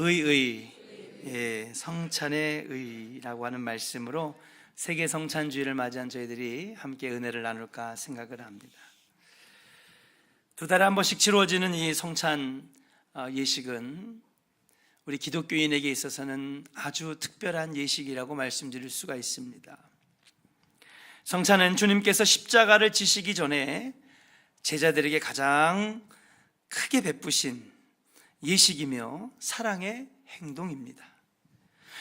의의, 예, 성찬의 의라고 하는 말씀으로 세계 성찬주의를 맞이한 저희들이 함께 은혜를 나눌까 생각을 합니다. 두 달에 한 번씩 치루어지는 이 성찬 어, 예식은 우리 기독교인에게 있어서는 아주 특별한 예식이라고 말씀드릴 수가 있습니다. 성찬은 주님께서 십자가를 지시기 전에 제자들에게 가장 크게 베푸신 예식이며 사랑의 행동입니다.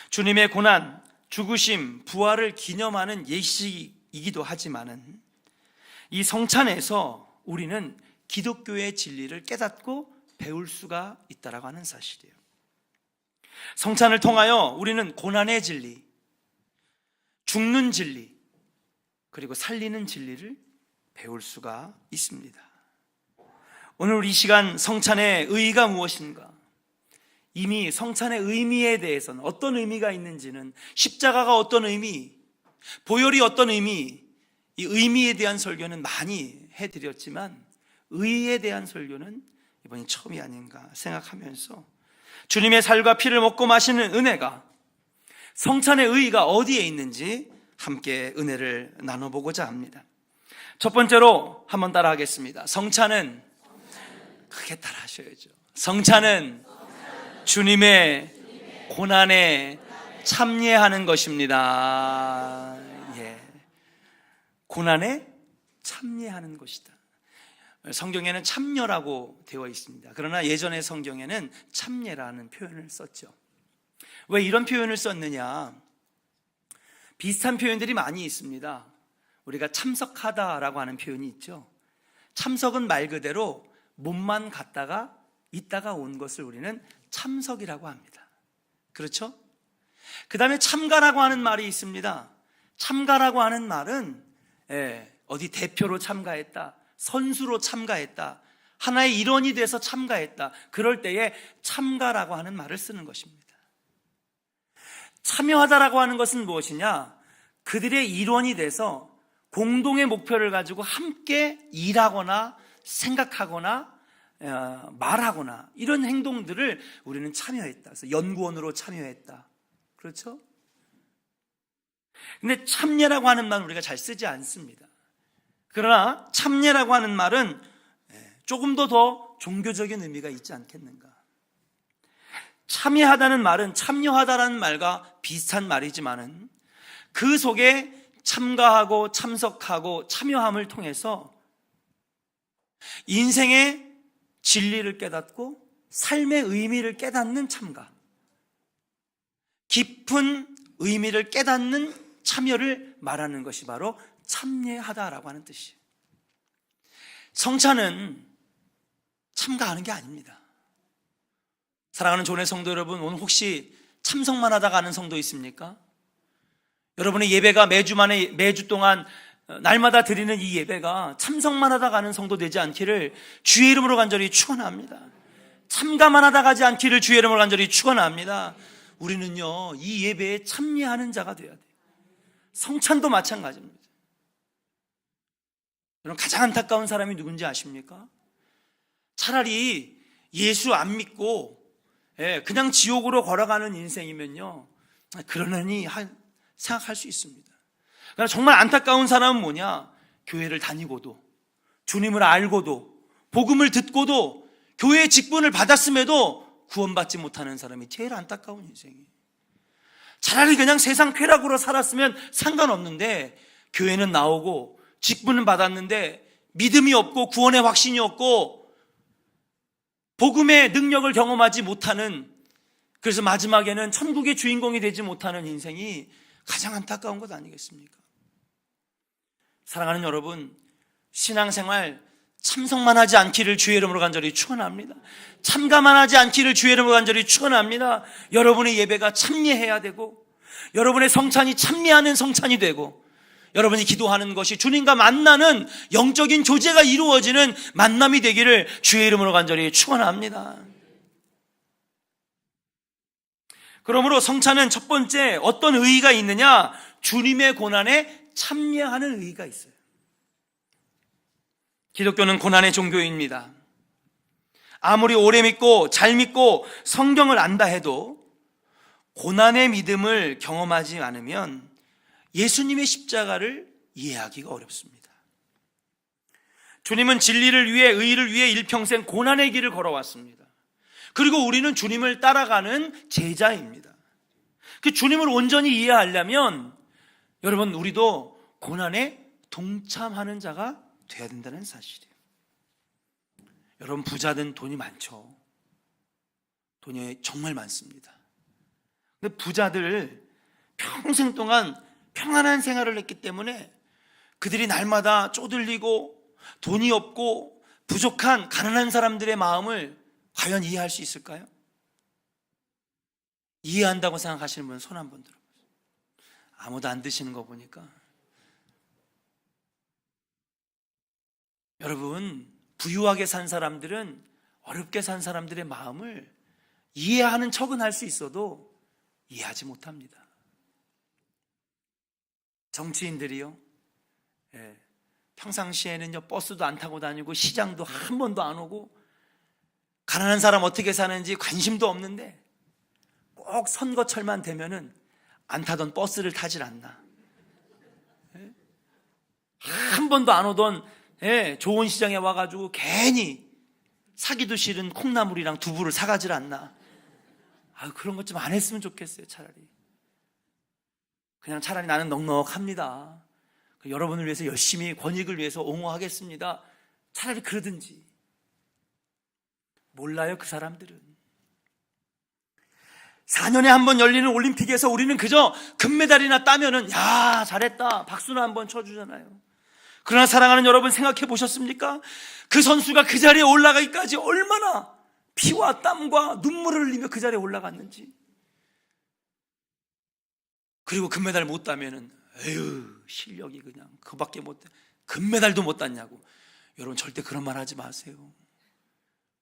주님의 고난, 죽으심, 부활을 기념하는 예식이기도 하지만은 이 성찬에서 우리는 기독교의 진리를 깨닫고 배울 수가 있다라고 하는 사실이에요. 성찬을 통하여 우리는 고난의 진리, 죽는 진리, 그리고 살리는 진리를 배울 수가 있습니다. 오늘 우리 이 시간 성찬의 의의가 무엇인가? 이미 성찬의 의미에 대해서는 어떤 의미가 있는지는 십자가가 어떤 의미, 보혈이 어떤 의미, 이 의미에 대한 설교는 많이 해드렸지만 의에 대한 설교는 이번이 처음이 아닌가 생각하면서 주님의 살과 피를 먹고 마시는 은혜가 성찬의 의의가 어디에 있는지 함께 은혜를 나눠보고자 합니다. 첫 번째로 한번 따라 하겠습니다. 성찬은 크게 따라 하셔야죠. 성찬은 주님의 고난에 참여하는 것입니다. 예. 고난에 참여하는 것이다. 성경에는 참여라고 되어 있습니다. 그러나 예전의 성경에는 참여라는 표현을 썼죠. 왜 이런 표현을 썼느냐? 비슷한 표현들이 많이 있습니다. 우리가 참석하다라고 하는 표현이 있죠. 참석은 말 그대로 몸만 갔다가 있다가 온 것을 우리는 참석이라고 합니다. 그렇죠? 그 다음에 참가라고 하는 말이 있습니다. 참가라고 하는 말은 예, 어디 대표로 참가했다, 선수로 참가했다, 하나의 일원이 돼서 참가했다. 그럴 때에 참가라고 하는 말을 쓰는 것입니다. 참여하다라고 하는 것은 무엇이냐? 그들의 일원이 돼서 공동의 목표를 가지고 함께 일하거나 생각하거나 어, 말하거나 이런 행동들을 우리는 참여했다. 그래서 연구원으로 참여했다. 그렇죠? 근데 참여라고 하는 말은 우리가 잘 쓰지 않습니다. 그러나 참여라고 하는 말은 예, 조금 더 더 종교적인 의미가 있지 않겠는가? 참여하다는 말은 참여하다라는 말과 비슷한 말이지만은 그 속에 참가하고 참석하고 참여함을 통해서 인생의 진리를 깨닫고 삶의 의미를 깨닫는 참가. 깊은 의미를 깨닫는 참여를 말하는 것이 바로 참여하다라고 하는 뜻이에요. 성찬은 참가하는 게 아닙니다. 사랑하는 존의 성도 여러분, 오늘 혹시 참석만 하다 가 는 성도 있습니까? 여러분의 예배가 매주 만에 매주 동안 어, 날마다 드리는 이 예배가 참석만 하다 가는 성도 되지 않기를 주의 이름으로 간절히 축원합니다. 참가만 하다 가지 않기를 주의 이름으로 간절히 축원합니다. 우리는요 이 예배에 참여하는 자가 되어야 돼요. 성찬도 마찬가지입니다. 여러분 가장 안타까운 사람이 누군지 아십니까? 차라리 예수 안 믿고 예, 그냥 지옥으로 걸어가는 인생이면요 그러느니 생각할 수 있습니다. 그러나 정말 안타까운 사람은 뭐냐? 교회를 다니고도 주님을 알고도 복음을 듣고도 교회의 직분을 받았음에도 구원받지 못하는 사람이 제일 안타까운 인생이에요. 차라리 그냥 세상 쾌락으로 살았으면 상관없는데 교회는 나오고 직분은 받았는데 믿음이 없고 구원의 확신이 없고 복음의 능력을 경험하지 못하는 그래서 마지막에는 천국의 주인공이 되지 못하는 인생이 가장 안타까운 것 아니겠습니까? 사랑하는 여러분, 신앙생활 참석만 하지 않기를 주의 이름으로 간절히 축원합니다. 참가만 하지 않기를 주의 이름으로 간절히 축원합니다. 여러분의 예배가 참여해야 되고 여러분의 성찬이 참여하는 성찬이 되고 여러분이 기도하는 것이 주님과 만나는 영적인 교제가 이루어지는 만남이 되기를 주의 이름으로 간절히 축원합니다. 그러므로 성찬은 첫 번째 어떤 의의가 있느냐? 주님의 고난에 참여하는 의의가 있어요. 기독교는 고난의 종교입니다. 아무리 오래 믿고 잘 믿고 성경을 안다 해도 고난의 믿음을 경험하지 않으면 예수님의 십자가를 이해하기가 어렵습니다. 주님은 진리를 위해 의를 위해 일평생 고난의 길을 걸어왔습니다. 그리고 우리는 주님을 따라가는 제자입니다. 그 주님을 온전히 이해하려면 여러분 우리도 고난에 동참하는 자가 돼야 된다는 사실이에요. 여러분 부자든 돈이 많죠. 돈이 정말 많습니다. 근데 부자들 평생 동안 평안한 생활을 했기 때문에 그들이 날마다 쪼들리고 돈이 없고 부족한 가난한 사람들의 마음을 과연 이해할 수 있을까요? 이해한다고 생각하시는 분 손 한번 들어보세요. 아무도 안 드시는 거 보니까. 여러분 부유하게 산 사람들은 어렵게 산 사람들의 마음을 이해하는 척은 할 수 있어도 이해하지 못합니다. 정치인들이요, 예, 평상시에는요 버스도 안 타고 다니고 시장도 한 번도 안 오고 가난한 사람 어떻게 사는지 관심도 없는데 꼭 선거철만 되면은 안 타던 버스를 타질 않나. 예? 한 번도 안 오던 예, 좋은 시장에 와가지고 괜히 사기도 싫은 콩나물이랑 두부를 사가질 않나. 아 그런 것 좀 안 했으면 좋겠어요, 차라리. 그냥 차라리 나는 넉넉합니다. 그 여러분을 위해서 열심히 권익을 위해서 옹호하겠습니다. 차라리 그러든지. 몰라요, 그 사람들은. 4년에 한 번 열리는 올림픽에서 우리는 그저 금메달이나 따면은, 야, 잘했다. 박수나 한 번 쳐주잖아요. 그러나 사랑하는 여러분 생각해 보셨습니까? 그 선수가 그 자리에 올라가기까지 얼마나 피와 땀과 눈물을 흘리며 그 자리에 올라갔는지. 그리고 금메달 못 따면은 에휴 실력이 그냥 그밖에 못 돼. 금메달도 못 땄냐고. 여러분 절대 그런 말 하지 마세요.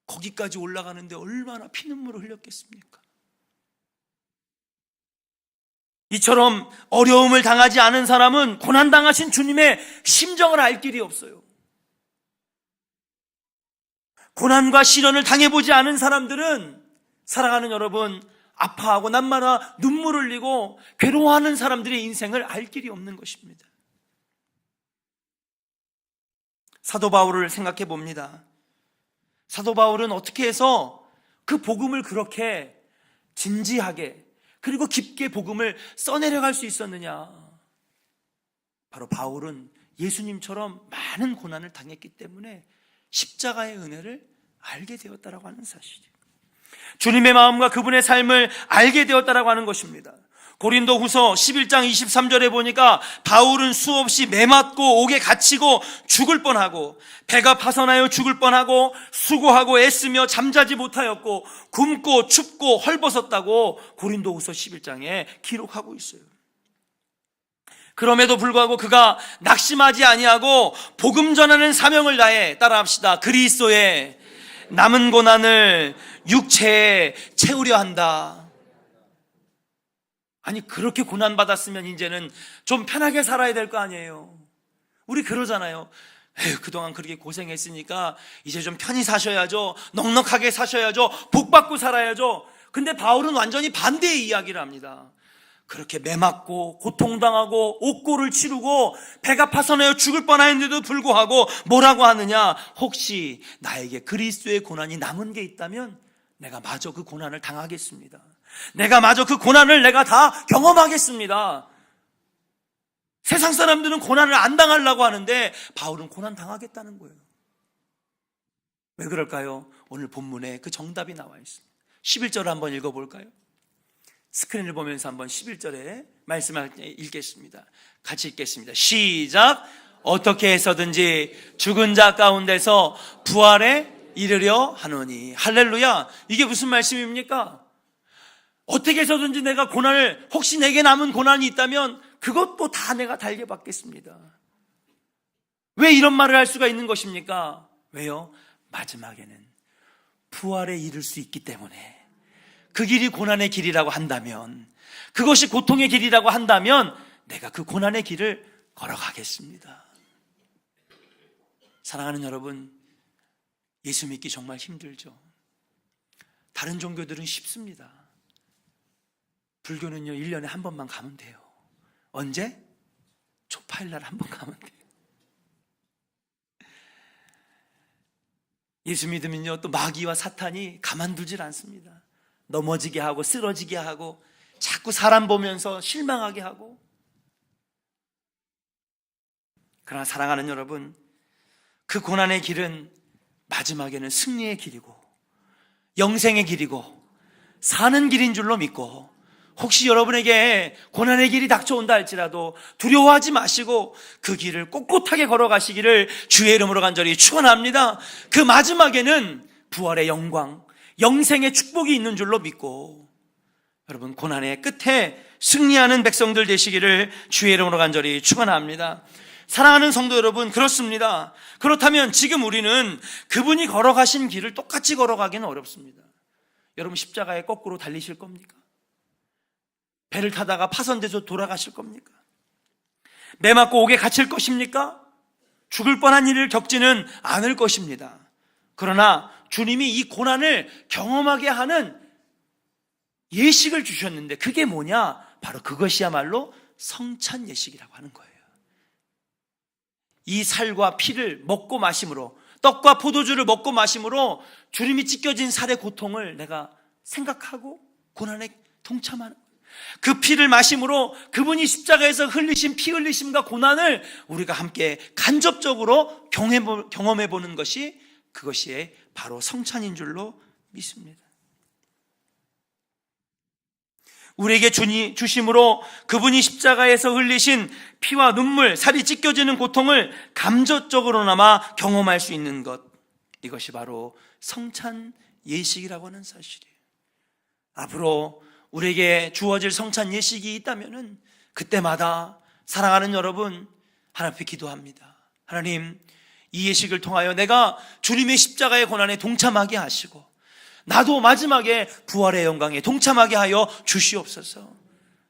거기까지 올라가는데 얼마나 피눈물을 흘렸겠습니까? 이처럼 어려움을 당하지 않은 사람은 고난당하신 주님의 심정을 알 길이 없어요. 고난과 시련을 당해보지 않은 사람들은 사랑하는 여러분, 아파하고 남마다 눈물 흘리고 괴로워하는 사람들의 인생을 알 길이 없는 것입니다. 사도 바울을 생각해 봅니다. 사도 바울은 어떻게 해서 그 복음을 그렇게 진지하게 그리고 깊게 복음을 써내려갈 수 있었느냐? 바로 바울은 예수님처럼 많은 고난을 당했기 때문에 십자가의 은혜를 알게 되었다라고 하는 사실이에요. 주님의 마음과 그분의 삶을 알게 되었다라고 하는 것입니다. 고린도 후서 11장 23절에 보니까 바울은 수없이 매맞고 옥에 갇히고 죽을 뻔하고 배가 파선하여 죽을 뻔하고 수고하고 애쓰며 잠자지 못하였고 굶고 춥고 헐벗었다고 고린도 후서 11장에 기록하고 있어요. 그럼에도 불구하고 그가 낙심하지 아니하고 복음 전하는 사명을 다해 따라합시다. 그리스도의 남은 고난을 육체에 채우려 한다. 아니 그렇게 고난 받았으면 이제는 좀 편하게 살아야 될 거 아니에요. 우리 그러잖아요. 에휴, 그동안 그렇게 고생했으니까 이제 좀 편히 사셔야죠. 넉넉하게 사셔야죠. 복 받고 살아야죠. 근데 바울은 완전히 반대의 이야기를 합니다. 그렇게 매맞고 고통당하고 옥고를 치르고 배가 파선하여 죽을 뻔하였는데도 불구하고 뭐라고 하느냐? 혹시 나에게 그리스도의 고난이 남은 게 있다면 내가 마저 그 고난을 당하겠습니다. 내가 마저 그 고난을 내가 다 경험하겠습니다. 세상 사람들은 고난을 안 당하려고 하는데 바울은 고난 당하겠다는 거예요. 왜 그럴까요? 오늘 본문에 그 정답이 나와 있습니다. 11절 한번 읽어볼까요? 스크린을 보면서 한번 11절에 말씀을 읽겠습니다. 같이 읽겠습니다. 시작! 어떻게 해서든지 죽은 자 가운데서 부활에 이르려 하노니. 할렐루야! 이게 무슨 말씀입니까? 어떻게 해서든지 내가 고난을, 혹시 내게 남은 고난이 있다면 그것도 다 내가 달게 받겠습니다. 왜 이런 말을 할 수가 있는 것입니까? 왜요? 마지막에는 부활에 이를 수 있기 때문에 그 길이 고난의 길이라고 한다면 그것이 고통의 길이라고 한다면 내가 그 고난의 길을 걸어가겠습니다. 사랑하는 여러분, 예수 믿기 정말 힘들죠. 다른 종교들은 쉽습니다. 불교는요, 1년에 한 번만 가면 돼요. 언제? 초파일 날 한 번 가면 돼요. 예수 믿으면요, 또 마귀와 사탄이 가만두질 않습니다. 넘어지게 하고, 쓰러지게 하고, 자꾸 사람 보면서 실망하게 하고. 그러나 사랑하는 여러분, 그 고난의 길은 마지막에는 승리의 길이고, 영생의 길이고, 사는 길인 줄로 믿고, 혹시 여러분에게 고난의 길이 닥쳐온다 할지라도 두려워하지 마시고 그 길을 꼿꼿하게 걸어가시기를 주의 이름으로 간절히 축원합니다. 그 마지막에는 부활의 영광, 영생의 축복이 있는 줄로 믿고 여러분 고난의 끝에 승리하는 백성들 되시기를 주의 이름으로 간절히 축원합니다. 사랑하는 성도 여러분 그렇습니다. 그렇다면 지금 우리는 그분이 걸어가신 길을 똑같이 걸어가기는 어렵습니다. 여러분 십자가에 거꾸로 달리실 겁니까? 배를 타다가 파선돼서 돌아가실 겁니까? 매 맞고 옥에 갇힐 것입니까? 죽을 뻔한 일을 겪지는 않을 것입니다. 그러나 주님이 이 고난을 경험하게 하는 예식을 주셨는데 그게 뭐냐? 바로 그것이야말로 성찬 예식이라고 하는 거예요. 이 살과 피를 먹고 마심으로 떡과 포도주를 먹고 마심으로 주님이 찢겨진 살의 고통을 내가 생각하고 고난에 동참하는 그 피를 마심으로 그분이 십자가에서 흘리신 피 흘리심과 고난을 우리가 함께 간접적으로 경험해 보는 것이 그것이 바로 성찬인 줄로 믿습니다. 우리에게 주니, 주심으로 그분이 십자가에서 흘리신 피와 눈물, 살이 찢겨지는 고통을 감정적으로나마 경험할 수 있는 것. 이것이 바로 성찬 예식이라고 하는 사실이에요. 앞으로 우리에게 주어질 성찬 예식이 있다면은 그때마다 사랑하는 여러분 하나님 앞에 기도합니다. 하나님 이 예식을 통하여 내가 주님의 십자가의 고난에 동참하게 하시고 나도 마지막에 부활의 영광에 동참하게 하여 주시옵소서.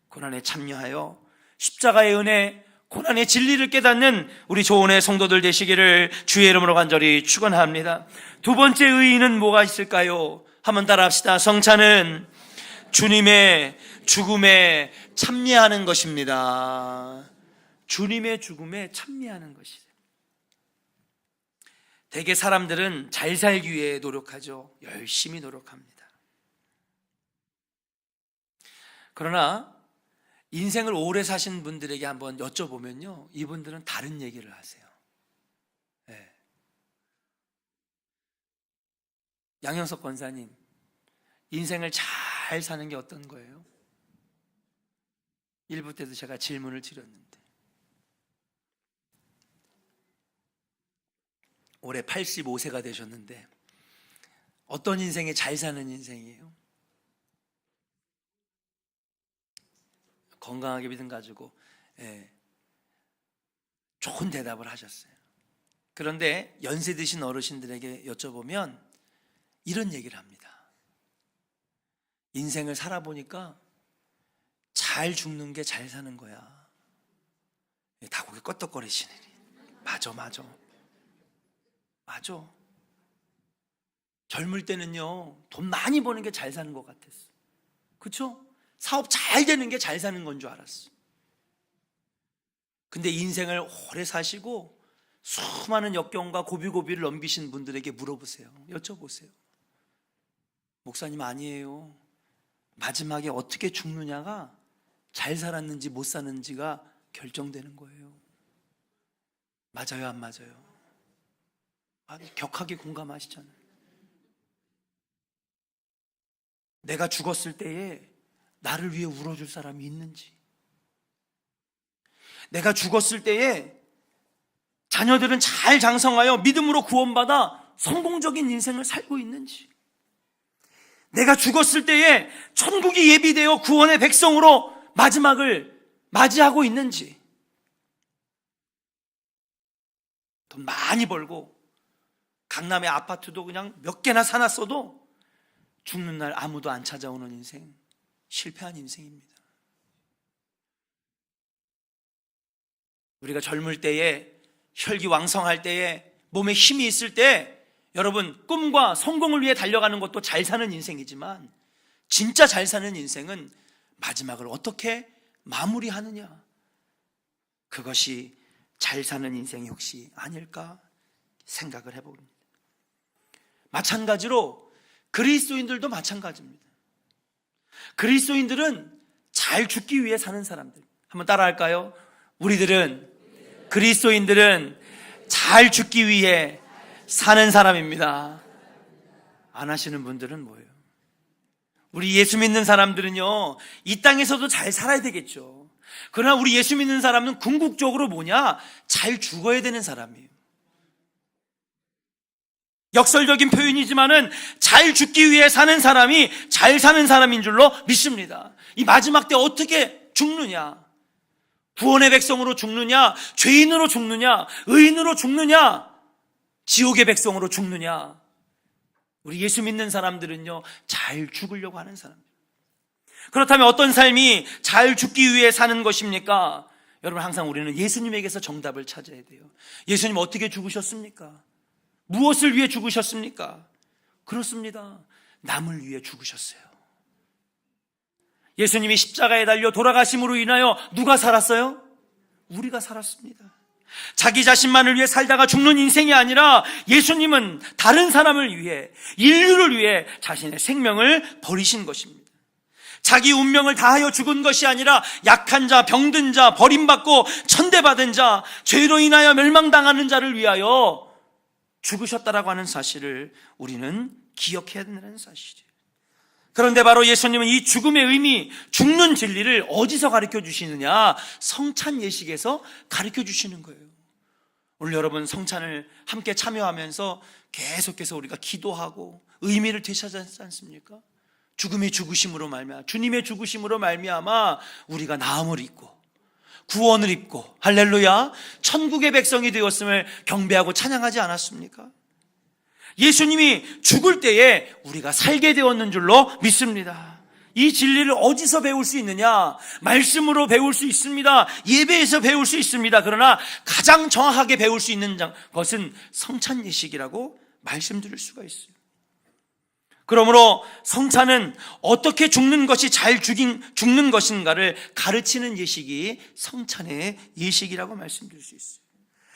고난에 참여하여 십자가의 은혜 고난의 진리를 깨닫는 우리 조은의 성도들 되시기를 주의 이름으로 간절히 축원합니다. 두 번째 의의는 뭐가 있을까요? 한번 따라 합시다. 성찬은 주님의 죽음에 참여하는 것입니다. 주님의 죽음에 참여하는 것이죠. 대개 사람들은 잘 살기 위해 노력하죠. 열심히 노력합니다. 그러나 인생을 오래 사신 분들에게 한번 여쭤보면요. 이분들은 다른 얘기를 하세요. 네. 양영석 권사님, 인생을 잘 사는 게 어떤 거예요? 일부 때도 제가 질문을 드렸는데. 올해 85세가 되셨는데 어떤 인생이 잘 사는 인생이에요? 건강하게 믿음 가지고 예, 좋은 대답을 하셨어요. 그런데 연세 드신 어르신들에게 여쭤보면 이런 얘기를 합니다. 인생을 살아보니까 잘 죽는 게 잘 사는 거야. 예, 다 고개 껐덕거리시네. 맞아, 맞아. 맞아. 젊을 때는요, 돈 많이 버는 게 잘 사는 것 같았어. 그쵸? 사업 잘 되는 게 잘 사는 건 줄 알았어. 근데 인생을 오래 사시고 수많은 역경과 고비고비를 넘기신 분들에게 물어보세요. 여쭤보세요. 목사님 아니에요. 마지막에 어떻게 죽느냐가 잘 살았는지 못 사는지가 결정되는 거예요. 맞아요, 안 맞아요? 아주 격하게 공감하시잖아요. 내가 죽었을 때에 나를 위해 울어줄 사람이 있는지, 내가 죽었을 때에 자녀들은 잘 장성하여 믿음으로 구원받아 성공적인 인생을 살고 있는지, 내가 죽었을 때에 천국이 예비되어 구원의 백성으로 마지막을 맞이하고 있는지, 돈 많이 벌고 강남의 아파트도 그냥 몇 개나 사놨어도 죽는 날 아무도 안 찾아오는 인생, 실패한 인생입니다. 우리가 젊을 때에 혈기 왕성할 때에 몸에 힘이 있을 때 여러분, 꿈과 성공을 위해 달려가는 것도 잘 사는 인생이지만 진짜 잘 사는 인생은 마지막을 어떻게 마무리하느냐. 그것이 잘 사는 인생이 혹시 아닐까 생각을 해봅니다. 마찬가지로 그리스도인들도 마찬가지입니다. 그리스도인들은 잘 죽기 위해 사는 사람들. 한번 따라할까요? 우리들은 그리스도인들은 잘 죽기 위해 사는 사람입니다. 안 하시는 분들은 뭐예요? 우리 예수 믿는 사람들은요, 이 땅에서도 잘 살아야 되겠죠. 그러나 우리 예수 믿는 사람은 궁극적으로 뭐냐? 잘 죽어야 되는 사람이에요. 역설적인 표현이지만은 잘 죽기 위해 사는 사람이 잘 사는 사람인 줄로 믿습니다. 이 마지막 때 어떻게 죽느냐? 구원의 백성으로 죽느냐? 죄인으로 죽느냐? 의인으로 죽느냐? 지옥의 백성으로 죽느냐? 우리 예수 믿는 사람들은요, 잘 죽으려고 하는 사람. 그렇다면 어떤 삶이 잘 죽기 위해 사는 것입니까? 여러분, 항상 우리는 예수님에게서 정답을 찾아야 돼요. 예수님 어떻게 죽으셨습니까? 무엇을 위해 죽으셨습니까? 그렇습니다. 남을 위해 죽으셨어요. 예수님이 십자가에 달려 돌아가심으로 인하여 누가 살았어요? 우리가 살았습니다. 자기 자신만을 위해 살다가 죽는 인생이 아니라 예수님은 다른 사람을 위해, 인류를 위해 자신의 생명을 버리신 것입니다. 자기 운명을 다하여 죽은 것이 아니라 약한 자, 병든 자, 버림받고 천대받은 자, 죄로 인하여 멸망당하는 자를 위하여 죽으셨다라고 하는 사실을 우리는 기억해야 된다는 사실이에요. 그런데 바로 예수님은 이 죽음의 의미, 죽는 진리를 어디서 가르쳐 주시느냐? 성찬 예식에서 가르쳐 주시는 거예요. 오늘 여러분 성찬을 함께 참여하면서 계속해서 우리가 기도하고 의미를 되찾았지 않습니까? 죽음의 죽으심으로 말미암아 주님의 죽으심으로 말미암아 우리가 나음을 입고 구원을 입고 할렐루야 천국의 백성이 되었음을 경배하고 찬양하지 않았습니까? 예수님이 죽을 때에 우리가 살게 되었는 줄로 믿습니다. 이 진리를 어디서 배울 수 있느냐? 말씀으로 배울 수 있습니다. 예배에서 배울 수 있습니다. 그러나 가장 정확하게 배울 수 있는 것은 성찬 예식이라고 말씀드릴 수가 있어요. 그러므로 성찬은 어떻게 죽는 것이 잘 죽인, 죽는 것인가를 가르치는 예식이 성찬의 예식이라고 말씀드릴 수 있어요.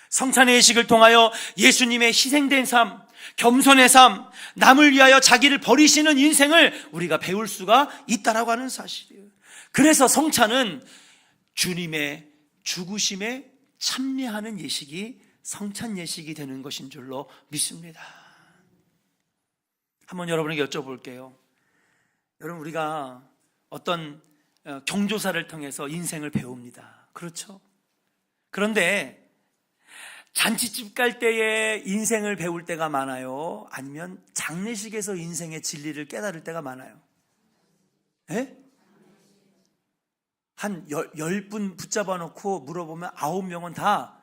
성찬의 예식을 통하여 예수님의 희생된 삶, 겸손의 삶, 남을 위하여 자기를 버리시는 인생을 우리가 배울 수가 있다라고 하는 사실이에요. 그래서 성찬은 주님의 죽으심에 참여하는 예식이 성찬 예식이 되는 것인 줄로 믿습니다. 한번 여러분에게 여쭤볼게요. 여러분 우리가 어떤 어, 경조사를 통해서 인생을 배웁니다. 그렇죠? 그런데 잔치집 갈 때에 인생을 배울 때가 많아요? 아니면 장례식에서 인생의 진리를 깨달을 때가 많아요? 예? 한열분 붙잡아 놓고 물어보면 아홉 명은 다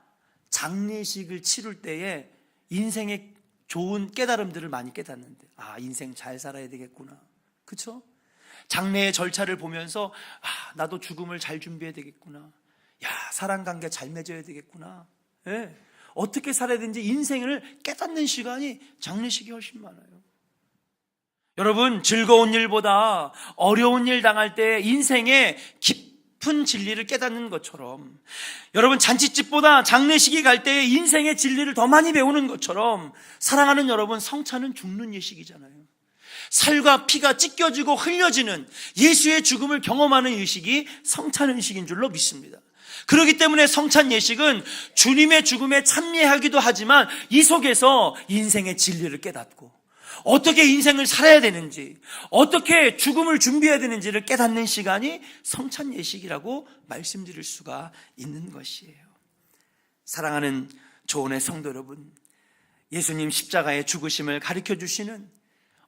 장례식을 치룰 때에 인생의 좋은 깨달음들을 많이 깨닫는데, 아, 인생 잘 살아야 되겠구나. 그쵸? 장례의 절차를 보면서, 아, 나도 죽음을 잘 준비해야 되겠구나. 야, 사랑 관계 잘 맺어야 되겠구나. 예. 어떻게 살아야 되는지 인생을 깨닫는 시간이 장례식이 훨씬 많아요. 여러분, 즐거운 일보다 어려운 일 당할 때 인생의 깊은 진리를 깨닫는 것처럼 여러분, 잔치집보다 장례식이 갈 때 인생의 진리를 더 많이 배우는 것처럼 사랑하는 여러분, 성찬은 죽는 예식이잖아요. 살과 피가 찢겨지고 흘려지는 예수의 죽음을 경험하는 의식이 성찬 의식인 줄로 믿습니다. 그렇기 때문에 성찬 예식은 주님의 죽음에 참여하기도 하지만 이 속에서 인생의 진리를 깨닫고 어떻게 인생을 살아야 되는지, 어떻게 죽음을 준비해야 되는지를 깨닫는 시간이 성찬 예식이라고 말씀드릴 수가 있는 것이에요. 사랑하는 조은의 성도 여러분, 예수님 십자가의 죽으심을 가르쳐 주시는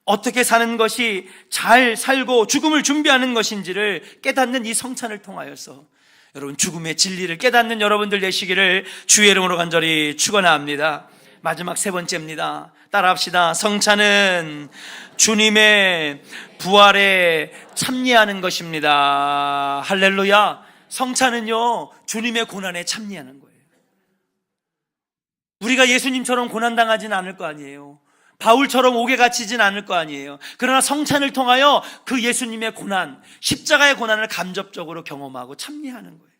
어떻게 사는 것이 잘 살고 죽음을 준비하는 것인지를 깨닫는 이 성찬을 통하여서 여러분 죽음의 진리를 깨닫는 여러분들 되시기를 주의 이름으로 간절히 축원합니다. 마지막 세 번째입니다. 따라합시다. 성찬은 주님의 부활에 참여하는 것입니다. 할렐루야. 성찬은요, 주님의 고난에 참여하는 거예요. 우리가 예수님처럼 고난당하지는 않을 거 아니에요. 바울처럼 옥에 갇히진 않을 거 아니에요. 그러나 성찬을 통하여 그 예수님의 고난, 십자가의 고난을 간접적으로 경험하고 참여하는 거예요.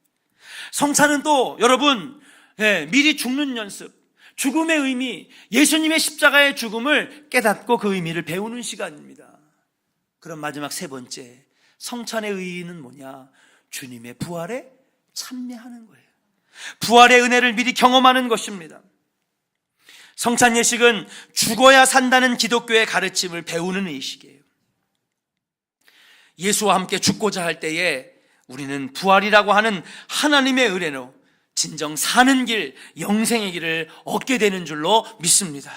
성찬은 또 여러분 예, 미리 죽는 연습, 죽음의 의미, 예수님의 십자가의 죽음을 깨닫고 그 의미를 배우는 시간입니다. 그럼 마지막 세 번째, 성찬의 의의는 뭐냐? 주님의 부활에 참여하는 거예요. 부활의 은혜를 미리 경험하는 것입니다. 성찬 예식은 죽어야 산다는 기독교의 가르침을 배우는 의식이에요. 예수와 함께 죽고자 할 때에 우리는 부활이라고 하는 하나님의 은혜로 진정 사는 길, 영생의 길을 얻게 되는 줄로 믿습니다.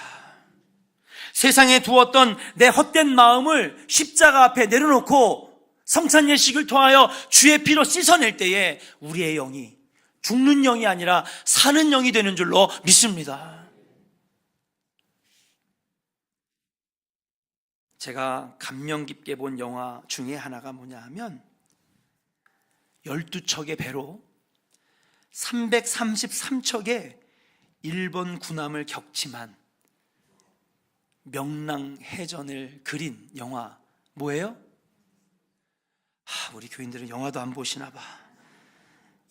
세상에 두었던 내 헛된 마음을 십자가 앞에 내려놓고 성찬 예식을 통하여 주의 피로 씻어낼 때에 우리의 영이 죽는 영이 아니라 사는 영이 되는 줄로 믿습니다. 제가 감명 깊게 본 영화 중에 하나가 뭐냐 하면 12척의 배로 333척의 일본 군함을 격침한 명랑 해전을 그린 영화 뭐예요? 하, 우리 교인들은 영화도 안 보시나 봐.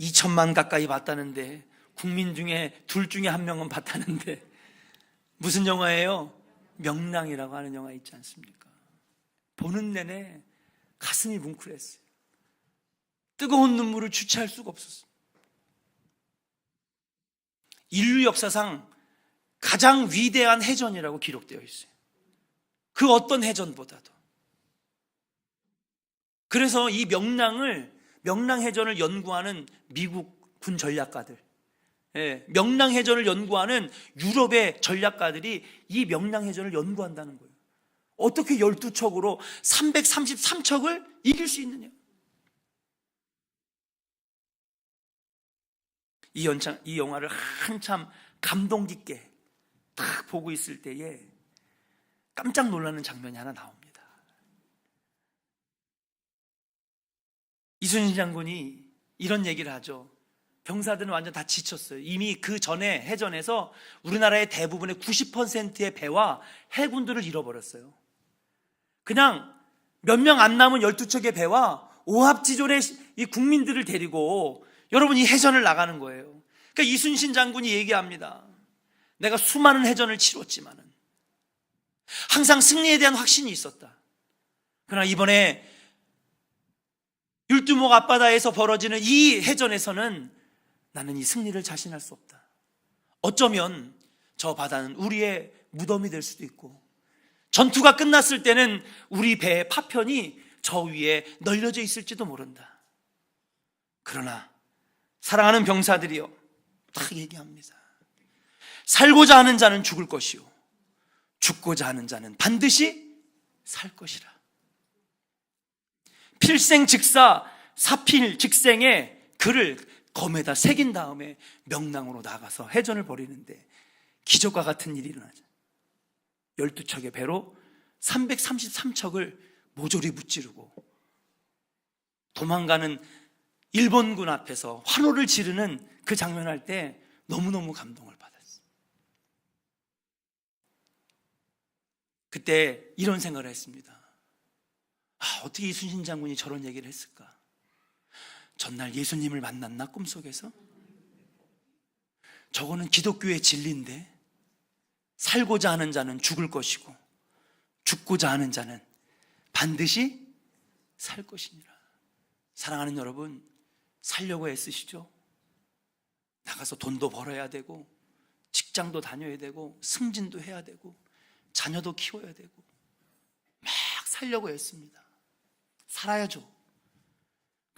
2천만 가까이 봤다는데 국민 중에 둘 중에 한 명은 봤다는데 무슨 영화예요? 명랑이라고 하는 영화 있지 않습니까? 보는 내내 가슴이 뭉클했어요. 뜨거운 눈물을 주체할 수가 없었어요. 인류 역사상 가장 위대한 해전이라고 기록되어 있어요. 그 어떤 해전보다도. 그래서 이 명랑을 명랑 해전을 연구하는 미국 군 전략가들, 예, 명랑해전을 연구하는 유럽의 전략가들이 이 명랑해전을 연구한다는 거예요. 어떻게 12척으로 333척을 이길 수 있느냐? 이 연창, 이 영화를 한참 감동 깊게 딱 보고 있을 때에 깜짝 놀라는 장면이 하나 나옵니다. 이순신 장군이 이런 얘기를 하죠. 병사들은 완전 다 지쳤어요. 이미 그 전에 해전에서 우리나라의 대부분의 90%의 배와 해군들을 잃어버렸어요. 그냥 몇 명 안 남은 12척의 배와 오합지졸의 이 국민들을 데리고 여러분 이 해전을 나가는 거예요. 그러니까 이순신 장군이 얘기합니다. 내가 수많은 해전을 치렀지만은 항상 승리에 대한 확신이 있었다. 그러나 이번에 율두목 앞바다에서 벌어지는 이 해전에서는 나는 이 승리를 자신할 수 없다. 어쩌면 저 바다는 우리의 무덤이 될 수도 있고 전투가 끝났을 때는 우리 배의 파편이 저 위에 널려져 있을지도 모른다. 그러나 사랑하는 병사들이요. 딱 얘기합니다. 살고자 하는 자는 죽을 것이요. 죽고자 하는 자는 반드시 살 것이라. 필생 즉사 사필 직생의 글을 검에다 새긴 다음에 명랑으로 나가서 해전을 벌이는데 기적과 같은 일이 일어나죠. 12척의 배로 333척을 모조리 무찌르고 도망가는 일본군 앞에서 환호를 지르는 그 장면 할 때 너무너무 감동을 받았어요. 그때 이런 생각을 했습니다. 아, 어떻게 이순신 장군이 저런 얘기를 했을까? 전날 예수님을 만났나 꿈속에서? 저거는 기독교의 진리인데 살고자 하는 자는 죽을 것이고 죽고자 하는 자는 반드시 살 것이니라. 사랑하는 여러분, 살려고 애쓰시죠? 나가서 돈도 벌어야 되고, 직장도 다녀야 되고, 승진도 해야 되고, 자녀도 키워야 되고, 막 살려고 애씁니다. 살아야죠.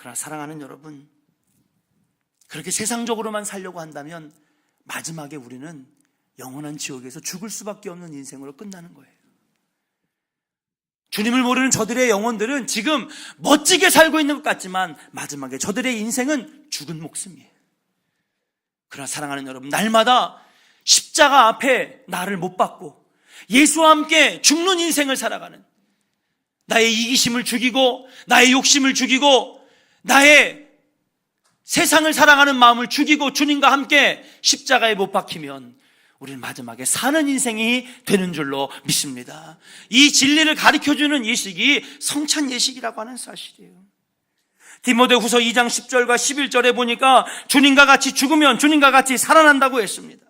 그러나 사랑하는 여러분, 그렇게 세상적으로만 살려고 한다면 마지막에 우리는 영원한 지옥에서 죽을 수밖에 없는 인생으로 끝나는 거예요. 주님을 모르는 저들의 영혼들은 지금 멋지게 살고 있는 것 같지만 마지막에 저들의 인생은 죽은 목숨이에요. 그러나 사랑하는 여러분, 날마다 십자가 앞에 나를 못 받고 예수와 함께 죽는 인생을 살아가는 나의 이기심을 죽이고 나의 욕심을 죽이고 나의 세상을 사랑하는 마음을 죽이고 주님과 함께 십자가에 못 박히면 우리는 마지막에 사는 인생이 되는 줄로 믿습니다. 이 진리를 가르쳐 주는 예식이 성찬 예식이라고 하는 사실이에요. 디모데 후서 2장 10절과 11절에 보니까 주님과 같이 죽으면 주님과 같이 살아난다고 했습니다.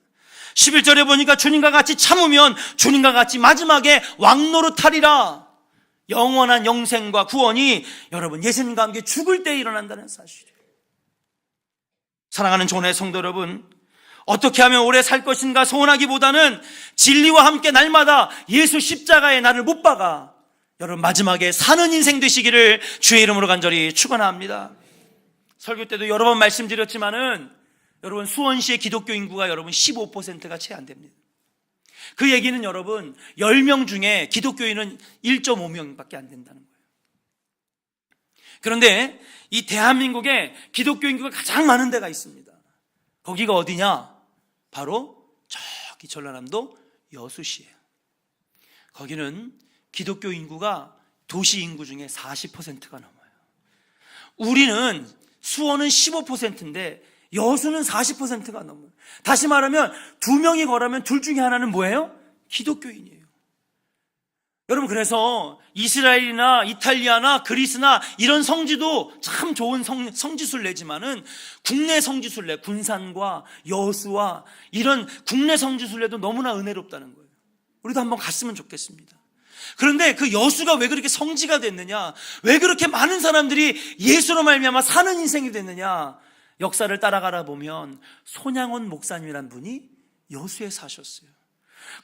11절에 보니까 주님과 같이 참으면 주님과 같이 마지막에 왕노릇하리라. 영원한 영생과 구원이 여러분 예수님과 함께 죽을 때 일어난다는 사실이에요. 사랑하는 존의 성도 여러분, 어떻게 하면 오래 살 것인가 소원하기보다는 진리와 함께 날마다 예수 십자가에 나를 못 박아 여러분 마지막에 사는 인생 되시기를 주의 이름으로 간절히 축원합니다. 설교 때도 여러 번 말씀드렸지만은 여러분 수원시의 기독교 인구가 여러분 15%가 채 안 됩니다. 그 얘기는 여러분 10명 중에 기독교인은 1.5명밖에 안 된다는 거예요. 그런데 이 대한민국에 기독교 인구가 가장 많은 데가 있습니다. 거기가 어디냐? 바로 저기 전라남도 여수시예요. 거기는 기독교 인구가 도시 인구 중에 40%가 넘어요. 우리는 수원은 15%인데 여수는 40%가 넘어요. 다시 말하면 두 명이 걸으면 둘 중에 하나는 뭐예요? 기독교인이에요. 여러분 그래서 이스라엘이나 이탈리아나 그리스나 이런 성지도 참 좋은 성, 성지순 내지만은 국내 성지순례 군산과 여수와 이런 국내 성지순례도 너무나 은혜롭다는 거예요. 우리도 한번 갔으면 좋겠습니다. 그런데 그 여수가 왜 그렇게 성지가 됐느냐? 왜 그렇게 많은 사람들이 예수로 말미암아 사는 인생이 됐느냐? 역사를 따라가다 보면 손양원 목사님이란 분이 여수에 사셨어요.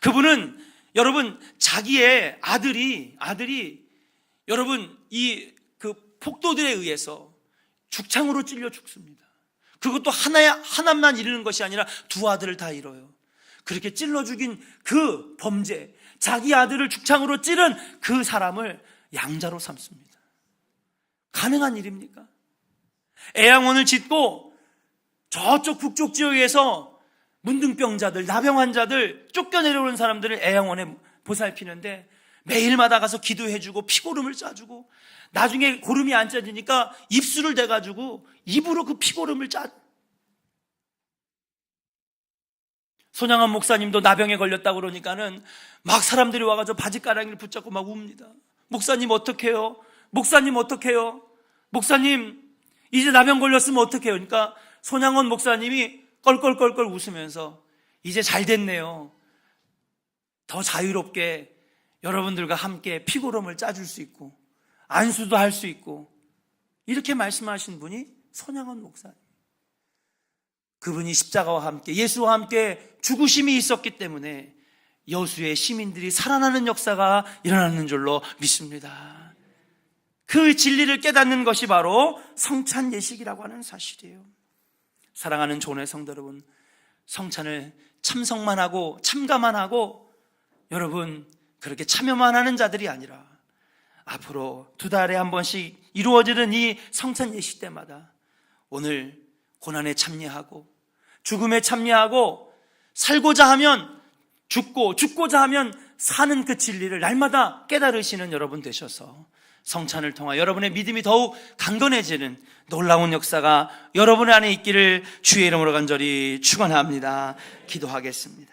그분은 여러분 자기의 아들이 아들이 여러분 이 그 폭도들에 의해서 죽창으로 찔려 죽습니다. 그것도 하나야 하나만 이르는 것이 아니라 두 아들을 다 잃어요. 그렇게 찔러 죽인 그 범죄, 자기 아들을 죽창으로 찌른 그 사람을 양자로 삼습니다. 가능한 일입니까? 애양원을 짓고 저쪽 북쪽 지역에서 문둥병자들, 나병 환자들, 쫓겨내려오는 사람들을 애양원에 보살피는데 매일마다 가서 기도해주고 피고름을 짜주고 나중에 고름이 안 짜지니까 입술을 대가지고 입으로 그 피고름을 짜. 손양원 목사님도 나병에 걸렸다고 그러니까는 막 사람들이 와가지고 바지가랑이를 붙잡고 막 웁니다. 목사님 어떡해요? 목사님 어떡해요? 목사님 이제 나병 걸렸으면 어떡해요? 그러니까 손양원 목사님이 껄껄껄껄 웃으면서 이제 잘 됐네요. 더 자유롭게 여러분들과 함께 피고름을 짜줄 수 있고 안수도 할 수 있고 이렇게 말씀하신 분이 손양원 목사님. 그분이 십자가와 함께 예수와 함께 죽으심이 있었기 때문에 여수의 시민들이 살아나는 역사가 일어나는 줄로 믿습니다. 그 진리를 깨닫는 것이 바로 성찬 예식이라고 하는 사실이에요. 사랑하는 존의 성도 여러분, 성찬을 참석만 하고 참가만 하고 여러분 그렇게 참여만 하는 자들이 아니라 앞으로 두 달에 한 번씩 이루어지는 이 성찬 예식 때마다 오늘 고난에 참여하고 죽음에 참여하고 살고자 하면 죽고 죽고자 하면 사는 그 진리를 날마다 깨달으시는 여러분 되셔서 성찬을 통하 여러분의 믿음이 더욱 강건해지는 놀라운 역사가 여러분 안에 있기를 주의 이름으로 간절히 축원합니다. 기도하겠습니다.